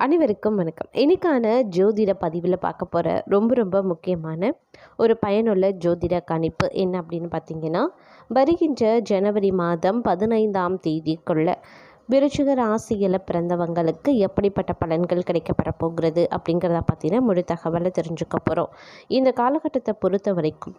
அனைவருக்கும் வணக்கம். இன்றைக்கான ஜோதிட பதிவில் பார்க்க போகிற ரொம்ப ரொம்ப முக்கியமான ஒரு பயனுள்ள ஜோதிட கணிப்பு என்ன அப்படின்னு பார்த்தீங்கன்னா வருகின்ற ஜனவரி மாதம் பதினைந்தாம் தேதிக்குள்ள விருச்சிக ராசியில் பிறந்தவங்களுக்கு எப்படிப்பட்ட பலன்கள் கிடைக்கப்பட போகிறது அப்படிங்கிறத பார்த்தீங்கன்னா முழு தகவலை தெரிஞ்சுக்க போகிறோம் இந்த காலகட்டத்தை பொறுத்த வரைக்கும்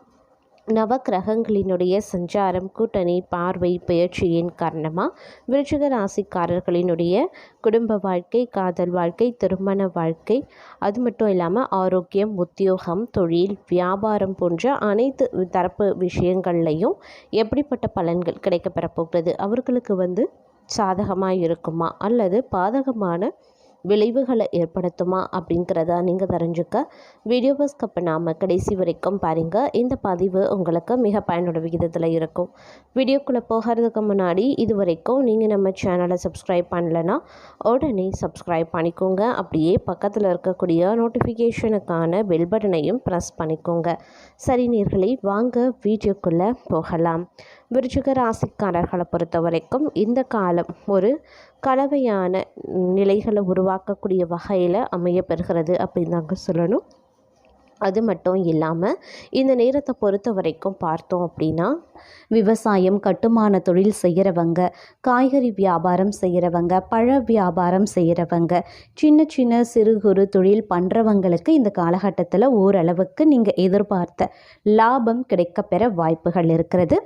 நவக்கிரகங்களினுடைய சஞ்சாரம் கூட்டணி பார்வை பயிற்சியின் காரணமாக விருச்சிக ராசிக்காரர்களினுடைய குடும்ப வாழ்க்கை காதல் வாழ்க்கை திருமண வாழ்க்கை அது மட்டும் இல்லாமல் ஆரோக்கியம் உத்தியோகம் தொழில் வியாபாரம் போன்ற அனைத்து தரப்பு விஷயங்கள்லையும் எப்படிப்பட்ட பலன்கள் கிடைக்கப்பெற போகிறது அவர்களுக்கு வந்து சாதகமாக இருக்குமா? அல்லது பாதகமான விளைவுகளை ஏற்படுத்துமா அப்படிங்கிறத நீங்கள் தெரிஞ்சுக்க. வீடியோவை ஸ்கப் பண்ணாமல் கடைசி வரைக்கும் பாருங்கள் இந்த பதிவு உங்களுக்கு மிக பயனுள்ள விகிதத்தில் இருக்கும். வீடியோக்குள்ளே போகிறதுக்கு முன்னாடி இது வரைக்கும் நீங்கள் நம்ம சேனலை சப்ஸ்கிரைப் பண்ணலைன்னா உடனே சப்ஸ்கிரைப் பண்ணிக்கோங்க. அப்படியே பக்கத்தில் இருக்கக்கூடிய நோட்டிஃபிகேஷனுக்கான பெல் பட்டனையும் ப்ரெஸ் பண்ணிக்கோங்க. சரி நேர்களை வாங்க வீடியோக்குள்ளே போகலாம். விருச்சிக ராசிக்காரர்களை பொறுத்த வரைக்கும் இந்த காலம் ஒரு கலவையான நிலைகளை உருவாக்கக்கூடிய வகையில் அமையப்பெறுகிறது அப்படின்னு தாங்க சொல்லணும். அது மட்டும் இல்லாமல் இந்த நேரத்தை பொறுத்த வரைக்கும் பார்த்தோம் அப்படின்னா விவசாயம் கட்டுமான தொழில் செய்கிறவங்க காய்கறி வியாபாரம் செய்கிறவங்க பழ வியாபாரம் செய்கிறவங்க சின்ன சின்ன சிறு குறு தொழில் பண்ணுறவங்களுக்கு இந்த காலகட்டத்தில் ஓரளவுக்கு நீங்கள் எதிர்பார்த்த லாபம் கிடைக்கப்பெற வாய்ப்புகள் இருக்கிறது.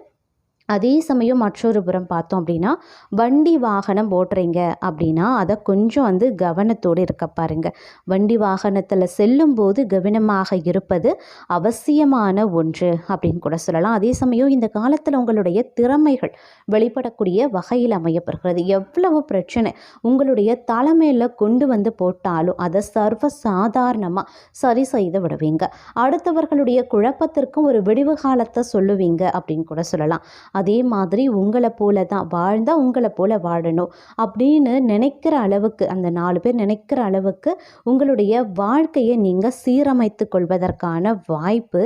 அதே சமயம் மற்றொரு புறம் பார்த்தோம் அப்படின்னா வண்டி வாகனம் ஓட்டுறீங்க அப்படின்னா அதை கொஞ்சம் வந்து கவனத்தோடு இருக்க பாருங்க. வண்டி வாகனத்தில் செல்லும்போது கவனமாக இருப்பது அவசியமான ஒன்று அப்படின்னு கூட சொல்லலாம். அதே சமயம் இந்த காலத்தில் உங்களுடைய திறமைகள் வெளிப்படக்கூடிய வகையில் அமையப்படுகிறது எவ்வளவு பிரச்சனை உங்களுடைய தலைமையில் கொண்டு வந்து போட்டாலும் அதை சர்வ சாதாரணமாக சரி செய்து விடுவீங்க. அடுத்தவர்களுடைய குழப்பத்திற்கும் ஒரு விடிவு காலத்தை சொல்லுவீங்க அப்படின்னு கூட சொல்லலாம். அதே மாதிரி உங்களை போல தான் வாழ்ந்தால் உங்களை போல வாழணும் அப்படின்னு நினைக்கிற அளவுக்கு அந்த நாலு பேர் நினைக்கிற அளவுக்கு உங்களுடைய வாழ்க்கையை நீங்கள் சீரமைத்து கொள்வதற்கான வாய்ப்பு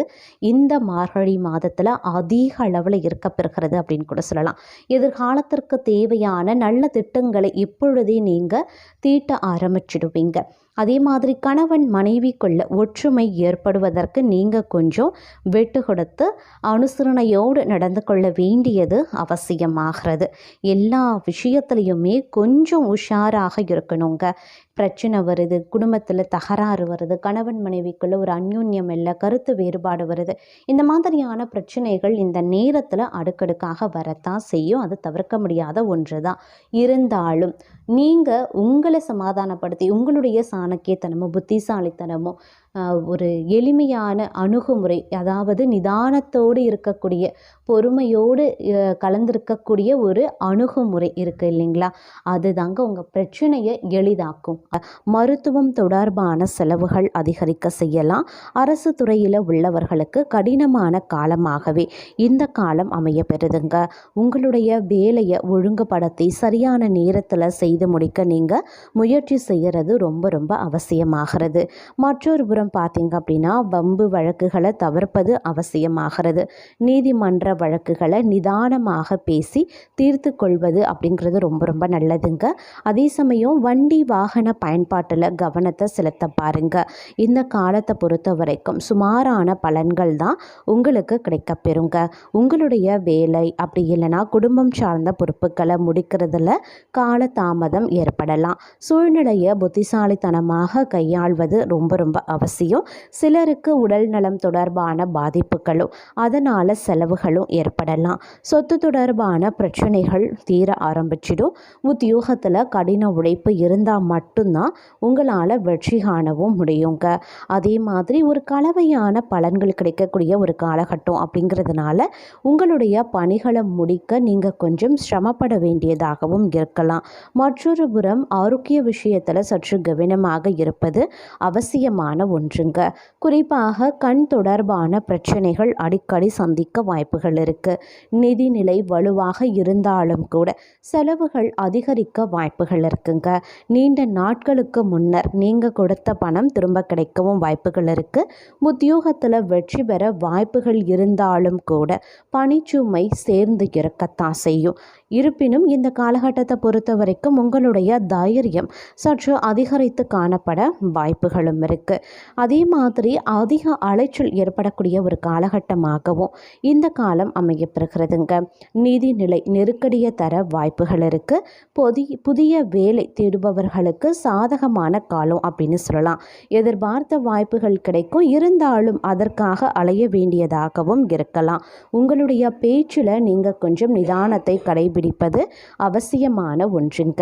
இந்த மார்கழி மாதத்தில் அதிக அளவில் இருக்க பெறுகிறது அப்படின்னு கூட சொல்லலாம். எதிர்காலத்திற்கு தேவையான நல்ல திட்டங்களை இப்பொழுதே நீங்கள் தீட்ட ஆரம்பிச்சிடுவீங்க. அதே மாதிரி கணவன் மனைவிக்குள்ள ஒற்றுமை ஏற்படுவதற்கு நீங்கள் கொஞ்சம் வெட்டு கொடுத்து அனுசரணையோடு நடந்து கொள்ள வேண்டியது அவசியமாகிறது. எல்லா விஷயத்துலையுமே கொஞ்சம் உஷாராக இருக்கணுங்க. பிரச்சனை வருது குடும்பத்தில் தகராறு வருது கணவன் மனைவிக்குள்ளே ஒரு அந்யூன்யம் இல்லை கருத்து வேறுபாடு வருது. இந்த மாதிரியான பிரச்சனைகள் இந்த நேரத்தில் அடுக்கடுக்காக வரத்தான் செய்யும். அது தவிர்க்க முடியாத ஒன்று தான் இருந்தாலும் நீங்கள் உங்களை சமாதானப்படுத்தி உங்களுடைய சாணக்கியத்தனமோ புத்திசாலித்தனமோ ஒரு எளிமையான அணுகுமுறை அதாவது நிதானத்தோடு இருக்கக்கூடிய பொறுமையோடு கலந்திருக்கக்கூடிய ஒரு அணுகுமுறை இருக்குது இல்லைங்களா? அதுதாங்க உங்கள் பிரச்சனையை எளிதாக்கும். மருத்துவம் தொடர்பான செலவுகள் அதிகரிக்க செய்யலாம். அரசு துறையில் உள்ளவர்களுக்கு கடினமான காலமாகவே இந்த காலம் அமைய பெறுதுங்க உங்களுடைய வேலையை ஒழுங்குபடுத்தி சரியான நேரத்தில் செய்து முடிக்க நீங்கள் முயற்சி செய்கிறது ரொம்ப ரொம்ப அவசியமாகிறது. மற்றொரு புறம் பார்த்தீங்க அப்படின்னா வம்பு வழக்குகளை தவிர்ப்பது அவசியமாகிறது. நீதிமன்ற வழக்குகளை நிதானமாக பேசி தீர்த்து கொள்வது அப்படிங்கிறது ரொம்ப ரொம்ப நல்லதுங்க. அதே சமயம் வண்டி வாகன பயன்பாட்டில் கவனத்தை செலுத்த பாருங்க. இந்த காலத்தை பொறுத்த வரைக்கும் சுமாரான பலன்கள் தான் உங்களுக்கு கிடைக்கப்பெறுங்க உங்களுடைய வேலை அப்படி இல்லைன்னா குடும்பம் சார்ந்த பொறுப்புகளை முடிக்கிறதுல கால தாமதம் ஏற்படலாம். சூழ்நிலையை புத்திசாலித்தனமாக கையாள்வது ரொம்ப ரொம்ப அவசியம். சிலருக்கு உடல் நலம் தொடர்பான பாதிப்புகளும் அதனால் செலவுகளும் ஏற்படலாம். சொத்து தொடர்பான பிரச்சனைகள் தீர ஆரம்பிச்சிடும். உத்தியோகத்தில் கடின உழைப்பு இருந்தால் மட்டும் மட்டும்தான் உங்களால் வெற்றி காணவும் முடியுங்க. அதே மாதிரி ஒரு கலவையான பலன்கள் கிடைக்கக்கூடிய ஒரு காலகட்டம் அப்படிங்கிறதுனால உங்களுடைய பணிகளை முடிக்க நீங்கள் கொஞ்சம் சிரமப்பட வேண்டியதாகவும் இருக்கலாம். மற்றொரு புறம் ஆரோக்கிய விஷயத்தில் சற்று கவனமாக இருப்பது அவசியமான ஒன்றுங்க. குறிப்பாக கண் தொடர்பான பிரச்சனைகள் அடிக்கடி சந்திக்க வாய்ப்புகள் இருக்குது நிதிநிலை வலுவாக இருந்தாலும் கூட செலவுகள் அதிகரிக்க வாய்ப்புகள் இருக்குங்க. நீண்ட நாள் நாட்களுக்கு முன்னர் நீங்கள் கொடுத்த பணம் திரும்ப கிடைக்கவும் வாய்ப்புகள் இருக்குது உத்தியோகத்தில் வெற்றி பெற வாய்ப்புகள் இருந்தாலும் கூட பணிச்சுமை சேர்ந்து இருக்கத்தான் செய்யும். இருப்பினும் இந்த காலகட்டத்தை பொறுத்த வரைக்கும் உங்களுடைய தைரியம் சற்று அதிகரித்து காணப்பட வாய்ப்புகளும் இருக்குது அதே மாதிரி அதிக அலைச்சல் ஏற்படக்கூடிய ஒரு காலகட்டமாகவும் இந்த காலம் அமையப்பெறுகிறதுங்க. நிதிநிலை நெருக்கடியை தர வாய்ப்புகள் இருக்குது புதிய புதிய வேலை தேடுபவர்களுக்கு சாதகமான காலம் அப்படின்னு சொல்லலாம். எதிர்பார்த்த வாய்ப்புகள் கிடைக்கும். இருந்தாலும் அதற்காக அலைய வேண்டியதாகவும் இருக்கலாம். உங்களுடைய பேச்சில் நீங்கள் கொஞ்சம் நிதானத்தை கடைபிடிப்பது அவசியமான ஒன்றுங்க.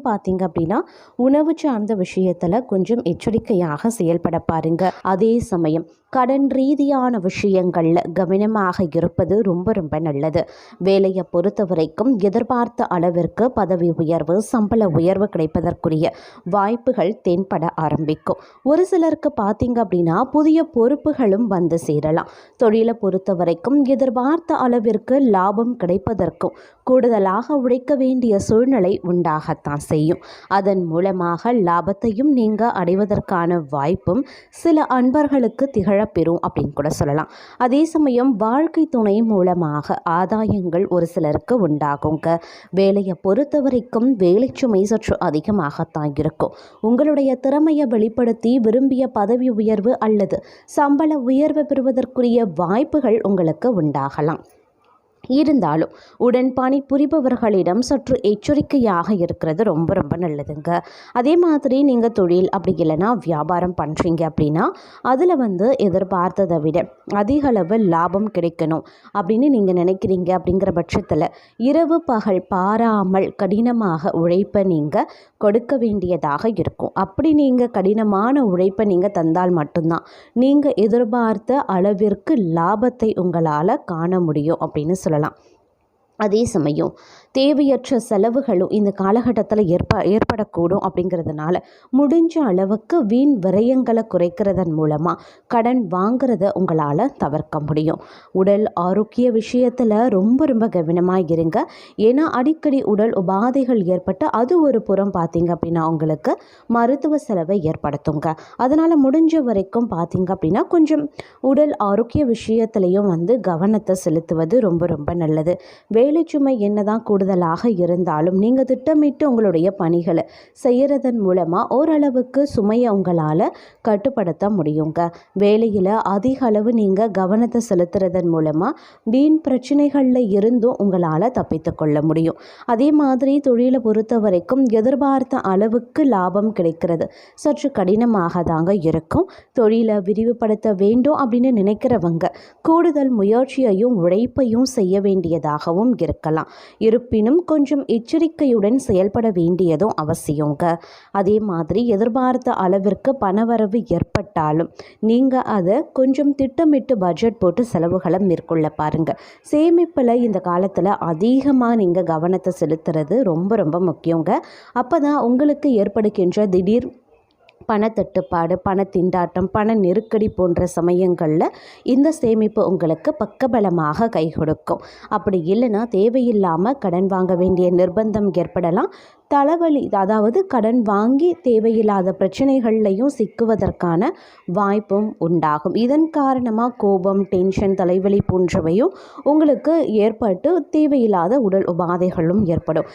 பார்த்தீங்க அப்படின்னா உணவு சார்ந்த விஷயத்தில் கொஞ்சம் எச்சரிக்கையாக செயல்பட பாருங்க. அதே சமயம் கடன் ரீதியான விஷயங்களில் கவனமாக இருப்பது ரொம்ப ரொம்ப நல்லது. வேலையை பொறுத்த வரைக்கும் எதிர்பார்த்த அளவிற்கு பதவி உயர்வு சம்பள உயர்வு கிடைப்பதற்குரிய வாய்ப்புகள் தென்பட ஆரம்பிக்கும். ஒரு சிலருக்கு பார்த்தீங்க அப்படின்னா புதிய பொறுப்புகளும் வந்து சேரலாம். தொழிலை பொறுத்த வரைக்கும் எதிர்பார்த்த அளவிற்கு லாபம் கிடைப்பதற்கும் கூடுதலாக உழைக்க வேண்டிய சூழ்நிலை உண்டாகத்தான் செய்யும். அதன் மூலமாக லாபத்தையும் நீங்கள் அடைவதற்கான வாய்ப்பும் சில அன்பர்களுக்கு இழப்பெறும் அப்படின்னு கூட சொல்லலாம். அதே சமயம் வாழ்க்கை துணை மூலமாக ஆதாயங்கள் ஒரு சிலருக்கு உண்டாகுங்க. வேலையை பொறுத்த வரைக்கும் வேலை சுமை சற்று அதிகமாகத்தான் இருக்கும். உங்களுடைய திறமையை வெளிப்படுத்தி விரும்பிய பதவி உயர்வு அல்லது சம்பள உயர்வு பெறுவதற்குரிய வாய்ப்புகள் உங்களுக்கு உண்டாகலாம். இருந்தாலும் உடன்பாணி புரிபவர்களிடம் சற்று எச்சரிக்கையாக இருக்கிறது ரொம்ப ரொம்ப நல்லதுங்க. அதே மாதிரி நீங்கள் தொழில் அப்படி இல்லைன்னா வியாபாரம் பண்ணுறீங்க அப்படின்னா அதில் வந்து எதிர்பார்த்ததை விட அதிக அளவு லாபம் கிடைக்கணும் அப்படின்னு நீங்கள் நினைக்கிறீங்க அப்படிங்கிற பட்சத்தில் இரவு பகல் பாராமல் கடினமாக உழைப்பை நீங்கள் கொடுக்க வேண்டியதாக இருக்கும். அப்படி நீங்கள் கடினமான உழைப்பை நீங்கள் தந்தால் மட்டும்தான் நீங்கள் எதிர்பார்த்த அளவிற்கு லாபத்தை உங்களால் காண முடியும் அப்படின்னு சொல்லலாம். அதே சமயம் தேவையற்ற செலவுகளும் இந்த காலகட்டத்தில் ஏற்ப ஏற்படக்கூடும் அப்படிங்கிறதுனால முடிஞ்ச அளவுக்கு வீண் விரயங்களை குறைக்கிறதன் மூலமாக கடன் வாங்கிறத உங்களால் தவிர்க்க முடியும். உடல் ஆரோக்கிய விஷயத்தில் ரொம்ப ரொம்ப கவனமாக இருங்க. ஏன்னா அடிக்கடி உடல் உபாதைகள் ஏற்பட்டு அது ஒரு புறம் பார்த்தீங்க அப்படின்னா உங்களுக்கு மருத்துவ செலவை ஏற்படுத்துங்க. அதனால் முடிஞ்ச வரைக்கும் பார்த்தீங்க அப்படின்னா கொஞ்சம் உடல் ஆரோக்கிய விஷயத்துலையும் வந்து கவனத்தை செலுத்துவது ரொம்ப ரொம்ப நல்லது. வேலை சுமை என்னதான் கூடுதலாக இருந்தாலும் நீங்கள் திட்டமிட்டு உங்களுடைய பணிகளை செய்கிறதன் மூலமாக ஓரளவுக்கு சுமையை உங்களால் கட்டுப்படுத்த முடியுங்க. வேலையில் அதிக அளவு நீங்கள் கவனத்தை செலுத்துறதன் மூலமாக வீண் பிரச்சனைகளில் இருந்தும் உங்களால் தப்பித்து கொள்ள முடியும். அதே மாதிரி தொழிலை பொறுத்த வரைக்கும் எதிர்பார்த்த அளவுக்கு லாபம் கிடைக்கிறது. சற்று கடினமாக தாங்க இருக்கும். தொழிலை விரிவுபடுத்த வேண்டும் அப்படின்னு நினைக்கிறவங்க கூடுதல் முயற்சியையும் உழைப்பையும் செய்ய வேண்டியதாகவும் இருக்கலாம் இருப்பினும் கொஞ்சம் எச்சரிக்கையுடன் செயல்பட வேண்டியதும் அவசியங்க. அதே மாதிரி எதிர்பார்த்த அளவிற்கு பணவரவு ஏற்பட்டாலும் நீங்கள் அதை கொஞ்சம் திட்டமிட்டு பட்ஜெட் போட்டு செலவுகளை மேற்கொள்ள பாருங்கள் சேமிப்பில் இந்த காலத்தில் அதிகமாக நீங்கள் கவனத்தை செலுத்துறது ரொம்ப ரொம்ப முக்கியங்க. அப்போ தான் உங்களுக்கு ஏற்படுகின்ற திடீர் பணத்தட்டுப்பாடு பணத்திண்டாட்டம் பண நெருக்கடி போன்ற சமயங்களில் இந்த சேமிப்பு உங்களுக்கு பக்கபலமாக கை கொடுக்கும் அப்படி இல்லைன்னா தேவையில்லாமல் கடன் வாங்க வேண்டிய நிர்பந்தம் ஏற்படலாம். தலைவலி அதாவது கடன் வாங்கி தேவையில்லாத பிரச்சனைகள்லையும் சிக்குவதற்கான வாய்ப்பும் உண்டாகும். இதன் காரணமாக கோபம் டென்ஷன் தலைவலி போன்றவையும் உங்களுக்கு ஏற்பட்டு தேவையில்லாத உடல் உபாதைகளும் ஏற்படும்.